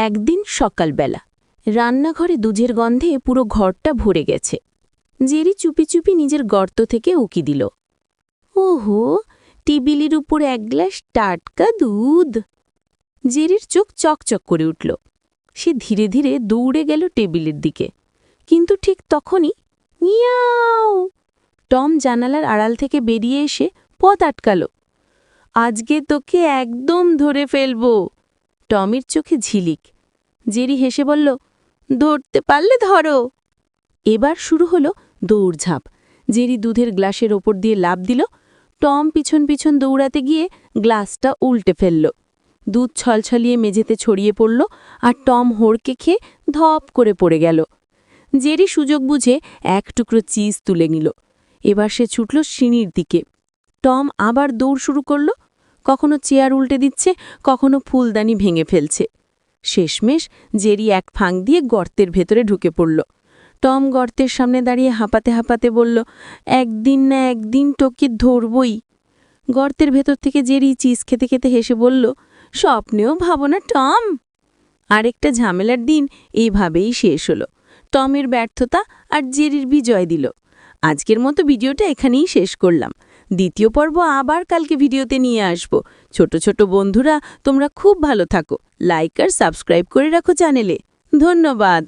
একদিন সকালবেলা। রান্নাঘরে দুধের গন্ধে পুরো ঘরটা ভরে গেছে। জেরি চুপি চুপি নিজের গর্ত থেকে উকি দিল। ওহো, টেবিলের উপর এক গ্লাস টাটকা দুধ! জেরির চোখ চকচক করে উঠল। সে ধীরে ধীরে দৌড়ে গেল টেবিলের দিকে। কিন্তু ঠিক তখনই মিয়াও! টম জানালার আড়াল থেকে বেরিয়ে এসে পথ আটকাল। আজকে তোকে একদম ধরে ফেলব! টমির চোখে ঝিলিক। জেরি হেসে বলল, ধরতে পারলে ধরো। এবার শুরু হলো দৌড়ঝাঁপ। জেরি দুধের গ্লাসের ওপর দিয়ে লাভ দিল। টম পিছন পিছন দৌড়াতে গিয়ে গ্লাসটা উল্টে ফেলল। দুধ ছলছলিয়ে মেঝেতে ছড়িয়ে পড়ল আর টম হোড়কে খেয়ে ধপ করে পড়ে গেল। জেরি সুযোগ বুঝে এক টুকরো চিজ তুলে নিল। এবার সে ছুটল সিঁড়ির দিকে। টম আবার দৌড় শুরু করল। কখনো চেয়ার উল্টে দিচ্ছে, কখনো ফুলদানি ভেঙে ফেলছে। শেষমেশ জেরি এক ফাঁক দিয়ে গর্তের ভেতরে ঢুকে পড়ল। টম গর্তের সামনে দাঁড়িয়ে হাঁপাতে হাঁপাতে বলল, একদিন না একদিন তোকে ধরবই। গর্তের ভেতর থেকে জেরি চিজ খেতে খেতে হেসে বলল, স্বপ্নেও ভাবো না, টম। আরেকটা ঝামেলার দিন এইভাবেই শেষ হলো। টমের ব্যর্থতা আর জেরির বিজয় দিল। আজকের মতো ভিডিওটা এখানেই শেষ করলাম। দ্বিতীয় পর্ব আবার কালকে ভিডিওতে নিয়ে আসব। ছোট ছোট বন্ধুরা, তোমরা খুব ভালো থাকো। লাইক আর সাবস্ক্রাইব করে রাখো চ্যানেলে ধন্যবাদ।